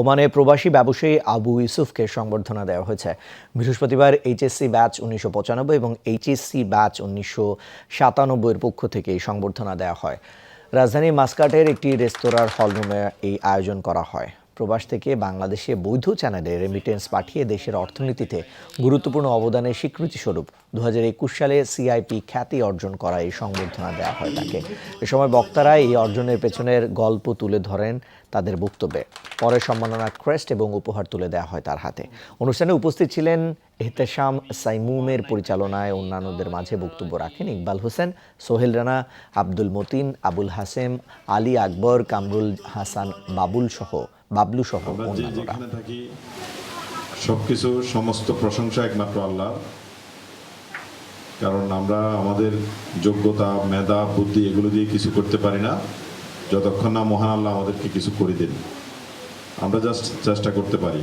ওমানে প্রবাসী ব্যবসায়ী আবু ইউসুফকে সংবর্ধনা দেওয়া হয়েছে। বৃহস্পতিবার এইচএসসি ব্যাচ উনিশশো পঁচানব্বই এবং এইচএসসি ব্যাচ উনিশশো সাতানব্বইয়ের পক্ষ থেকে এই সংবর্ধনা দেওয়া হয়। রাজধানী মাস্কাটের একটি রেস্তোরাঁর হলরুমে এই আয়োজন করা হয়। প্রবাস থেকে বাংলাদেশে বৈধ চ্যানেলে রেমিটেন্স পাঠিয়ে দেশের অর্থনীতিতে গুরুত্বপূর্ণ অবদানের স্বীকৃতি স্বরূপ দু একুশ সালে সিআইপি খ্যাতি অর্জন করা এই সংবর্ধনা দেওয়া হয় তাকে। এ সময় বক্তারা এই অর্জনের পেছনের গল্প তুলে ধরেন তাদের বক্তব্যে। পরে সম্মাননা ক্রেস্ট এবং উপহার তুলে দেওয়া হয় তার হাতে। অনুষ্ঠানে উপস্থিত ছিলেন এহতেশাম সাইমুমের পরিচালনায় অন্যান্যদের মাঝে বক্তব্য রাখেন ইকবাল হোসেন সোহেল রানা আব্দুল মতিন আবুল হাসেম আলী আকবর কামরুল হাসান বাবুল সহ বাবলু সহ অন্যান্যরা। সবকিছু সমস্ত প্রশংসা একমাত্র আল্লাহ কারণ আমরা আমাদের যোগ্যতা মেধা বুদ্ধি এগুলো দিয়ে কিছু করতে পারি না। যতক্ষণ না মহান আল্লাহ আমাদেরকে কিছু করে দেন। আমরা জাস্ট চেষ্টা করতে পারি।